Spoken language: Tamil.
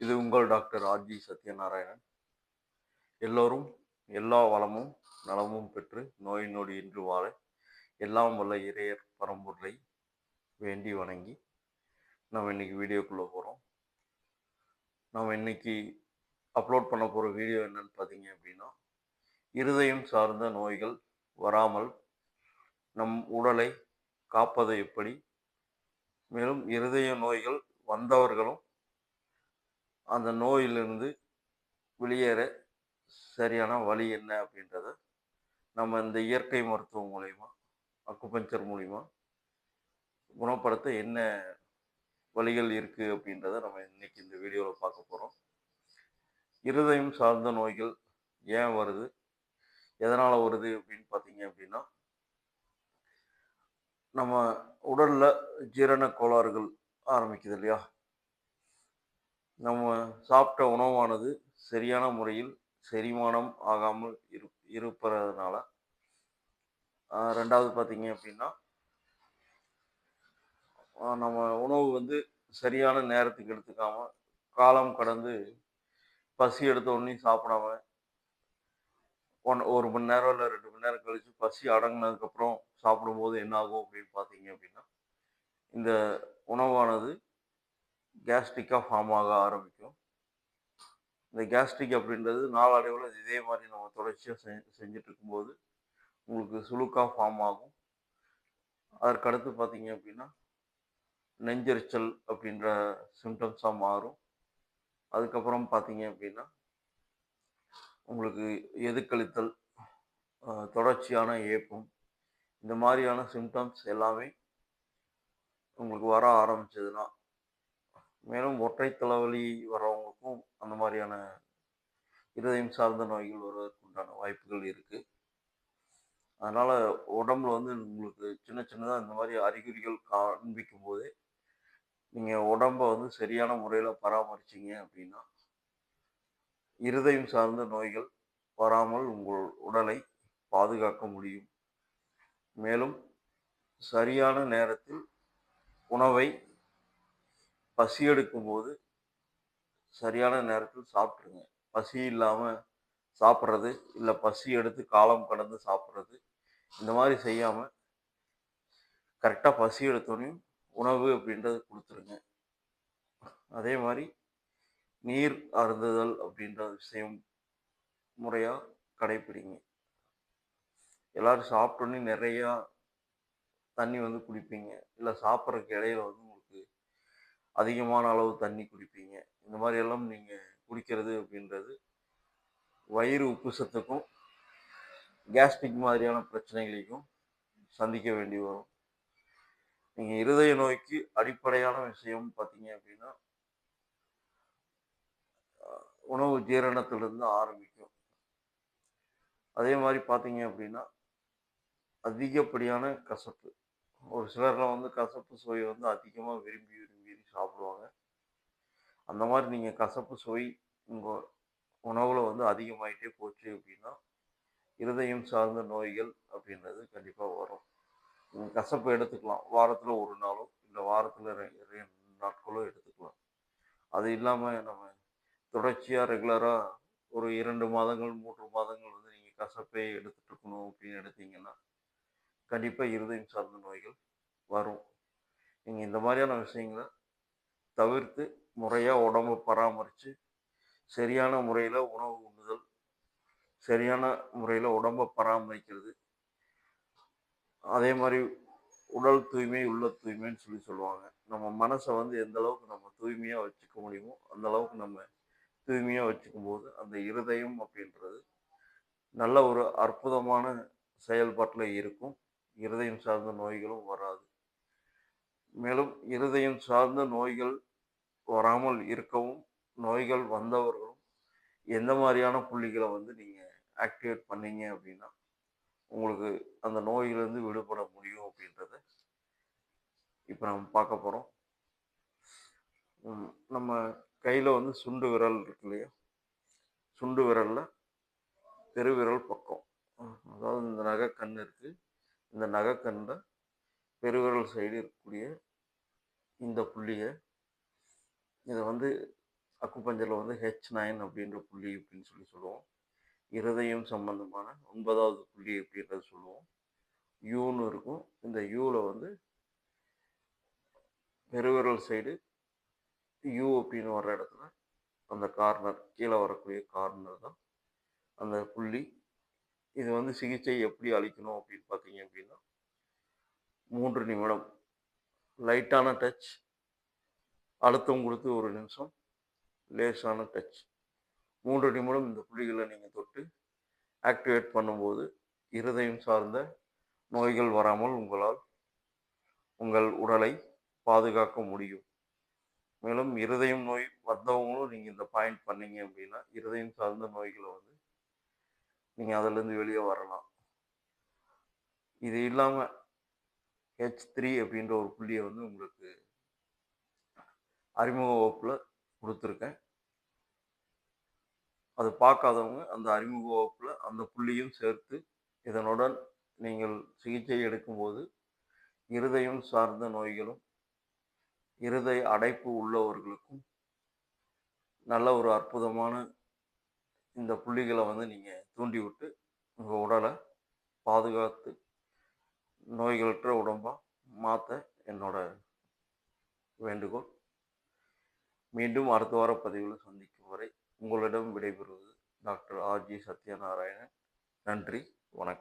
இது உங்கள் டாக்டர் ஆர்ஜி சத்யநாராயணன். எல்லோரும் எல்லா வளமும் நலமும் பெற்று நோய் நொடி இன்று வாழ எல்லாம் வல்ல இறையர் பரம்பொருளை வேண்டி வணங்கி நம்ம இன்னைக்கு வீடியோக்குள்ளே போகிறோம் நம்ம இன்னைக்கு அப்லோட் பண்ண போகிற வீடியோ என்னன்னு பார்த்தீங்க அப்படின்னா இருதயம் சார்ந்த நோய்கள் வராமல் நம் உடலை காப்பது எப்படி? மேலும் இருதய நோய்கள் வந்தவர்களும் அந்த நோயிலிருந்து வெளியேற சரியான வழி என்ன அப்படின்றத நம்ம இந்த இயற்கை மருத்துவம் மூலயமா அக்குபஞ்சர் மூலிமா குணப்படுத்த என்ன வழிகள் இருக்குது அப்படின்றத நம்ம இன்னைக்கு இந்த வீடியோவில் பார்க்க போகிறோம் இருதயம் சார்ந்த நோய்கள் ஏன் வருது? எதனால் வருது அப்படின்னு பார்த்தீங்க அப்படின்னா நம்ம உடலில் ஜீரண கோளாறுகள் ஆரம்பிக்குது இல்லையா? நம்ம சாப்பிட்ட உணவானது சரியான முறையில் செரிமானம் ஆகாமல் இரு இருப்பதுனால ரெண்டாவது பார்த்தீங்க அப்படின்னா நம்ம உணவு வந்து சரியான நேரத்துக்கு எடுத்துக்காம காலம் கடந்து பசி எடுத்த உடனே சாப்பிடாம ஒன் ஒரு மணி நேரம் இல்லை ரெண்டு மணி நேரம் கழித்து பசி அடங்கினதுக்கப்புறம் சாப்பிடும்போது என்ன ஆகும் அப்படின்னு பார்த்தீங்க அப்படின்னா இந்த உணவானது கேஸ்ட்ரிக்காக ஃபார்ம் ஆக ஆரம்பிக்கும். இந்த கேஸ்ட்ரிக் அப்படின்றது நாளடைவில் இதே மாதிரி நம்ம தொடர்ச்சியாக செஞ்சு செஞ்சுட்டு இருக்கும்போது உங்களுக்கு சுழுக்காக ஃபார்ம் ஆகும். அதற்கடுத்து பார்த்தீங்க அப்படின்னா நெஞ்செரிச்சல் அப்படின்ற சிம்டம்ஸாக மாறும். அதுக்கப்புறம் பார்த்தீங்க அப்படின்னா உங்களுக்கு எதுக்கழித்தல் தொடர்ச்சியான ஏப்பம் இந்த மாதிரியான சிம்டம்ஸ் எல்லாமே உங்களுக்கு வர ஆரம்பிச்சதுன்னா மேலும் ஒற்றை தலைவலி வரவங்களுக்கும் அந்த மாதிரியான இருதயம் சார்ந்த நோய்கள் வருவதற்கு உண்டான வாய்ப்புகள் இருக்குது அதனால் உடம்புல வந்து உங்களுக்கு சின்ன சின்னதாக இந்த மாதிரி அறிகுறிகள் காண்பிக்கும் போதே நீங்கள் உடம்பை வந்து சரியான முறையில் பராமரிச்சீங்க அப்படின்னா இருதயம் சார்ந்த நோய்கள் வராமல் உங்கள் உடலை பாதுகாக்க முடியும். மேலும் சரியான நேரத்தில் உணவை பசி எடுக்கும்போது சரியான நேரத்தில் சாப்பிட்ருங்க பசி இல்லாமல் சாப்பிட்றது இல்லை பசி எடுத்து காலம் கடந்து சாப்பிட்றது இந்த மாதிரி செய்யாமல் கரெக்டாக பசி எடுத்தோடனே உணவு அப்படின்றது கொடுத்துருங்க. அதே மாதிரி நீர் அருந்துதல் அப்படின்ற விஷயம் முறையாக கடைப்பிடிங்க. எல்லாரும் சாப்பிட்டோன்னே நிறையா தண்ணி வந்து குடிப்பீங்க. இல்லை சாப்பிட்றதுக்கு இடையில வந்து அதிகமான அளவு தண்ணி குடிப்பீங்க. இந்த மாதிரி எல்லாம் நீங்கள் குடிக்கிறது அப்படின்றது வயிறு உப்புசத்துக்கும் கேஸ்ட்ரிக் மாதிரியான பிரச்சனைகளுக்கும் சந்திக்க வேண்டி வரும். நீங்கள் இருதய நோய்க்கு அடிப்படையான விஷயம் பார்த்தீங்க அப்படின்னா உணவு ஜீரணத்திலிருந்து ஆரம்பிக்கும். அதே மாதிரி பார்த்தீங்க அப்படின்னா அதிகப்படியான கசப்பு. ஒரு சிலர்லாம் வந்து கசப்பு சுவை வந்து அதிகமாக விரும்பி விரும்பி சாப்பிடுவாங்க. அந்த மாதிரி நீங்கள் கசப்பு சுவை உங்கள் உணவில் வந்து அதிகமாயிட்டே போச்சு அப்படின்னா இருதயம் சார்ந்த நோய்கள் அப்படின்றது கண்டிப்பாக வரும். நீங்கள் கசப்பு எடுத்துக்கலாம். வாரத்தில் ஒரு நாளோ இல்லை வாரத்தில் ரெண்டு நாட்களோ எடுத்துக்கலாம். அது இல்லாமல் நம்ம தொடர்ச்சியாக ரெகுலராக ஒரு இரண்டு மாதங்கள் மூன்று மாதங்கள் வந்து நீங்கள் கசப்பே எடுத்துகிட்டு இருக்கணும் அப்படின்னு எடுத்தீங்கன்னா கண்டிப்பாக இருதயம் சார்ந்த நோய்கள் வரும். நீங்கள் இந்த மாதிரியான விஷயங்களை தவிர்த்து முறையாக உடம்பு பராமரித்து சரியான முறையில் உணவு உண்ணுதல் சரியான முறையில் உடம்பை பராமரிக்கிறது. அதே மாதிரி உடல் தூய்மை உள்ள தூய்மைன்னு சொல்லி சொல்லுவாங்க. நம்ம மனசை வந்து எந்த அளவுக்கு நம்ம தூய்மையாக வச்சுக்க முடியுமோ அந்த அளவுக்கு நம்ம தூய்மையாக வச்சுக்கும் போது அந்த இருதயம் அப்படின்றது நல்ல ஒரு அற்புதமான செயல்பாட்டில் இருக்கும். இருதயம் சார்ந்த நோய்களும் வராது. மேலும் இருதயம் சார்ந்த நோய்கள் வராமல் இருக்கவும் நோய்கள் வந்தவர்களும் எந்த மாதிரியான புள்ளிகளை வந்து நீங்கள் ஆக்டிவேட் பண்ணீங்க அப்படின்னா உங்களுக்கு அந்த நோயிலிருந்து விடுபட முடியும் அப்படின்றத இப்போ நம்ம பார்க்க போகிறோம் நம்ம கையில் வந்து சுண்டு விரல் இருக்கு இல்லையா? சுண்டு விரலில் பெருவிரல் பக்கம். அதாவது இந்த நகைக்கண் இருக்குது இந்த நகைக்கண்ணில் பெருவிரல் சைடு இருக்கக்கூடிய இந்த புள்ளியை இதை வந்து அக்குப்பஞ்சரில் வந்து ஹெச் நைன் அப்படின்ற புள்ளி அப்படின்னு சொல்லி சொல்லுவோம். இருதயம் சம்பந்தமான ஒன்பதாவது புள்ளி அப்படின்றத சொல்லுவோம். யூன்னு இருக்கும். இந்த யூவில் வந்து பெருவிரல் சைடு யூ அப்படின்னு வர்ற இடத்துல அந்த கார்னர் கீழே வரக்கூடிய கார்னர் தான் அந்த புள்ளி. இது வந்து சிகிச்சை எப்படி அளிக்கணும் அப்படின்னு பார்த்தீங்க அப்படின்னா மூன்று நிமிடம். லைட்டான டச் அழுத்தம் கொடுத்து ஒரு நிமிஷம் லேசான டச் மூன்று நிமிடம் இந்த புள்ளிகளை நீங்கள் தொட்டு ஆக்டிவேட் பண்ணும்போது இருதயம் சார்ந்த நோய்கள் வராமல் உங்களால் உங்கள் உடலை பாதுகாக்க முடியும். மேலும் இருதயம் நோய் வந்தவங்களும் நீங்கள் இந்த பாயிண்ட் பண்ணீங்க அப்படின்னா இருதயம் சார்ந்த நோய்களை வந்து நீங்கள் அதிலேருந்து வெளியே வரலாம். இது இல்லாமல் ஹெச் த்ரீ அப்படின்ற ஒரு புள்ளியை வந்து உங்களுக்கு அறிமுக வகுப்பில் கொடுத்துருக்கேன். அது பார்க்காதவங்க அந்த அறிமுக வகுப்பில் அந்த புள்ளியும் சேர்த்து இதனுடன் நீங்கள் சிகிச்சை எடுக்கும்போது இருதயம் சார்ந்த நோய்களும் இருதய அடைப்பு உள்ளவர்களுக்கும் நல்ல ஒரு அற்புதமான இந்த புள்ளிகளை வந்து நீங்கள் தூண்டி விட்டு உங்கள் உடலை பாதுகாத்து நோய்களற்ற உடம்பாக மாற்ற என்னோட வேண்டுகோள். மீண்டும் அடுத்த வார பதிவில் சந்திக்கும் வரை உங்களிடம் விடைபெறுவது டாக்டர் ஆர்ஜி சத்யநாராயணன். நன்றி வணக்கம்.